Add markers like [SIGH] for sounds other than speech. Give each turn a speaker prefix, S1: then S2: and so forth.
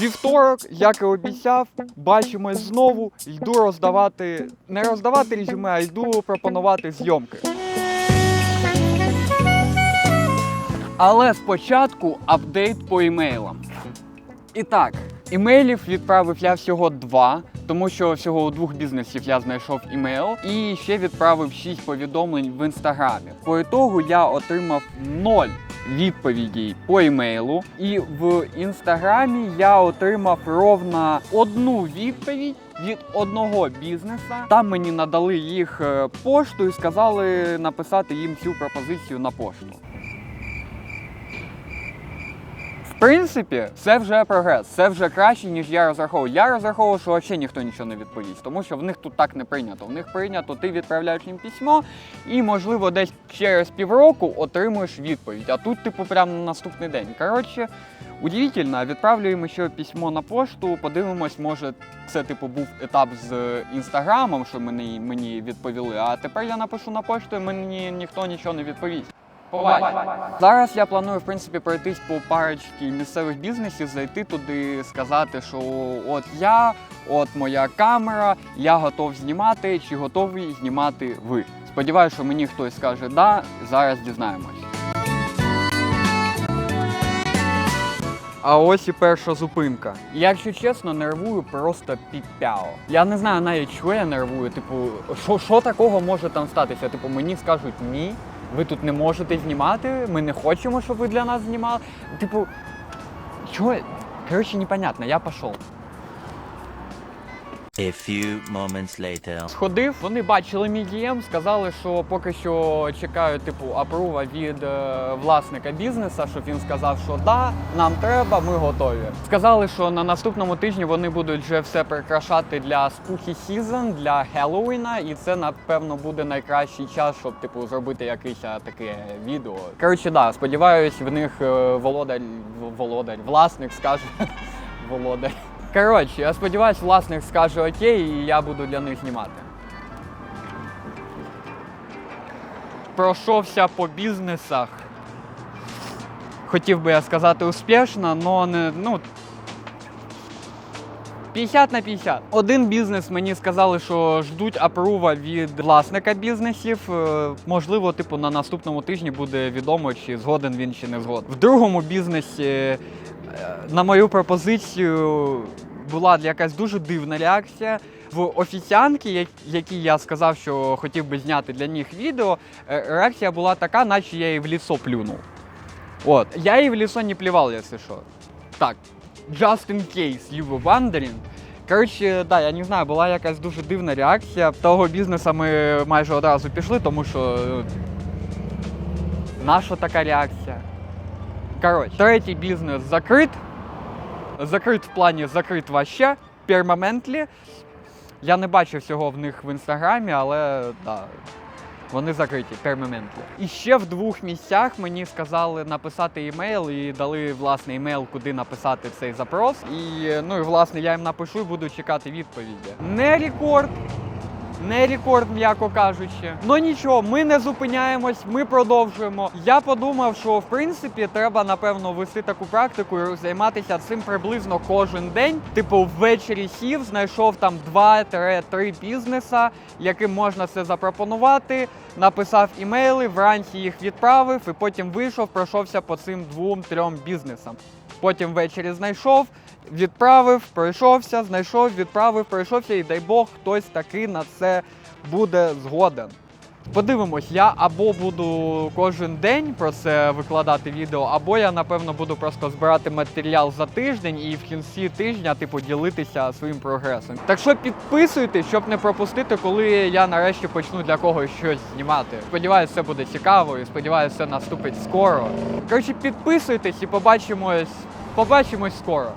S1: Вівторок, як і обіцяв, бачимось знову. Йду роздавати, не роздавати резюме, а йду пропонувати зйомки. Але спочатку апдейт по імейлам. І так, імейлів відправив я всього два, тому що всього у двох бізнесів я знайшов імейл і ще відправив шість повідомлень в інстаграмі. По ітогу я отримав ноль відповідей по імейлу, і в інстаграмі я отримав ровно одну відповідь. Від одного бізнеса там мені надали їх е, пошту і сказали написати їм цю пропозицію на пошту. В принципі, це вже прогрес, це вже краще, ніж я розраховував. Я розраховував, що взагалі ніхто нічого не відповість, тому що в них тут так не прийнято. В них прийнято, ти відправляєш їм письмо, і, можливо, десь через півроку отримуєш відповідь. А тут, типу, прямо на наступний день. Коротше, удивительно, відправлюємо ще письмо на пошту, подивимось, може, це типу був етап з інстаграмом, що мені, мені відповіли. А тепер я напишу на пошту, і мені ніхто нічого не відповість. Зараз я планую в принципі пройтись по парочці місцевих бізнесів, зайти туди, сказати, що от я, от моя камера, я готов знімати, чи готові знімати ви. Сподіваюся, що мені хтось скаже да. Зараз дізнаємось. А ось і перша зупинка. Якщо чесно, нервую просто піпяо. Я не знаю навіть, що я нервую. Типу, що такого може там статися? Типу, мені скажуть ні, ви тут не можете знімати, ми не хочемо, щоб ви для нас знімали. Типу, чого? Коротше, непонятно, я пішов.
S2: A few moments later.
S1: Сходив, вони бачили мій DM, сказали, що поки що чекають типу апрува від е, власника бізнесу, щоб він сказав, що да, нам треба, ми готові. Сказали, що на наступному тижні вони будуть вже все прикрашати для Spooky Season, для Хеллоуіна, і це напевно буде найкращий час, щоб типу зробити якесь а, таке відео. Коротше, да, сподіваюсь, в них е, володар, володар, власник скаже [LAUGHS] володар. Коротше, я сподіваюся, власник скаже окей, і я буду для них знімати. Пройшовся по бізнесах. Хотів би я сказати успішно, але не. Ну, 50 на 50. Один бізнес мені сказали, що ждуть апрува від власника бізнесів. Е, Можливо, типу, на наступному тижні буде відомо, чи згоден він чи не згоден. В другому бізнесі на мою пропозицію була якась дуже дивна реакція. В офіціанки, я- якій я сказав, що хотів би зняти для них відео, е, реакція була така, наче я їй в лісо плюнув. От, я їй в лісо не плював, якщо що. Так, just in case you were wondering. Коротше, да, я не знаю, була якась дуже дивна реакція. Того бізнесу ми майже одразу пішли, тому що. е, Наша така реакція. Коротше, третій бізнес закрит. Закрит в плані закрит вообще, пермаментлі. Я не бачив всього в них в інстаграмі, але да, вони закриті пермаментлі. І ще в двох місцях мені сказали написати імейл і дали власне імейл, куди написати цей запрос. І ну і власне я їм напишу і буду чекати відповіді. Не рекорд. Не рекорд, м'яко кажучи. Ну нічого, ми не зупиняємось, ми продовжуємо. Я подумав, що в принципі треба напевно вести таку практику і займатися цим приблизно кожен день. Типу, ввечері сів, знайшов там 2-3 бізнеса, яким можна це запропонувати. Написав імейли, вранці їх відправив, і потім вийшов, пройшовся по цим двом-трьом бізнесам. Потім ввечері знайшов, відправив, пройшовся, знайшов, відправив, пройшовся, і дай Бог, хтось таки на це буде згоден. Подивимось, я або буду кожен день про це викладати відео, або я напевно буду просто збирати матеріал за тиждень і в кінці тижня, типу, ділитися своїм прогресом. Так що підписуйтесь, щоб не пропустити, коли я нарешті почну для когось щось знімати. Сподіваюсь, це буде цікаво і сподіваюся, це наступить скоро. Коротше, підписуйтесь і побачимось, побачимось скоро.